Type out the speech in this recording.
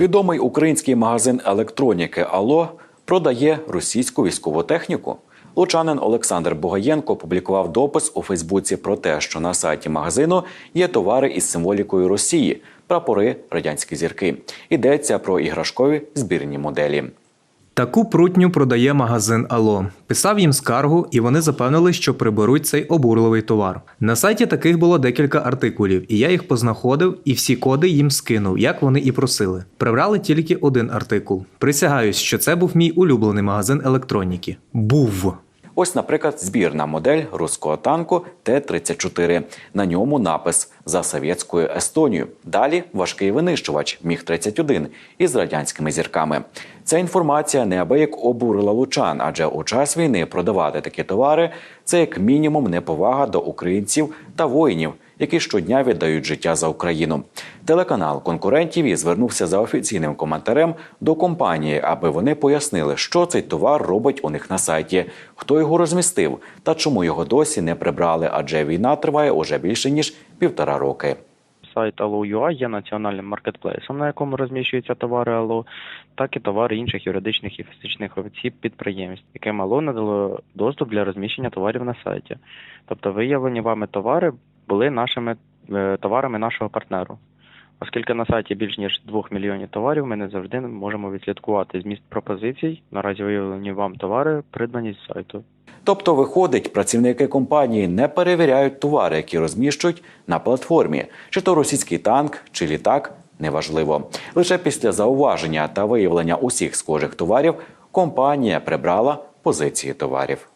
Відомий український магазин електроніки Ало продає російську військову техніку. Лучанин Олександр Бугаєнко опублікував допис у Фейсбуці про те, що на сайті магазину є товари із символікою Росії, прапори, радянські зірки. Йдеться про іграшкові збірні моделі. Таку прутню продає магазин Ало. Писав їм скаргу, і вони запевнили, що приберуть цей обурливий товар. На сайті таких було декілька артикулів, і я їх познаходив і всі коди їм скинув, як вони і просили. Прибрали тільки один артикул. Присягаюсь, що це був мій улюблений магазин електроніки. Був. Ось, наприклад, збірна модель руського танку Т-34. На ньому напис за совєтською Естонію. Далі важкий винищувач Міг-31 із радянськими зірками. Ця інформація неабияк обурила лучан, адже у час війни продавати такі товари це як мінімум неповага до українців та воїнів, які щодня віддають життя за Україну. Телеканал конкурентів і звернувся за офіційним коментарем до компанії, аби вони пояснили, що цей товар робить у них на сайті, хто його розмістив та чому його досі не прибрали, адже війна триває уже більше ніж півтора роки. Сайт Allo.ua є національним маркетплейсом, на якому розміщуються товари Allo, так і товари інших юридичних і фізичних осіб підприємств, яким Allo надало доступ для розміщення товарів на сайті. Тобто виявлені вами товари були нашими е, товарами нашого партнеру. Оскільки на сайті більш ніж 2 мільйонів товарів, ми не завжди можемо відслідкувати зміст пропозицій. Наразі виявлені вам товари, придбані з сайту. Тобто, виходить, працівники компанії не перевіряють товари, які розміщують на платформі, чи то російський танк, чи літак. Неважливо. Лише після зауваження та виявлення усіх схожих товарів компанія прибрала позиції товарів.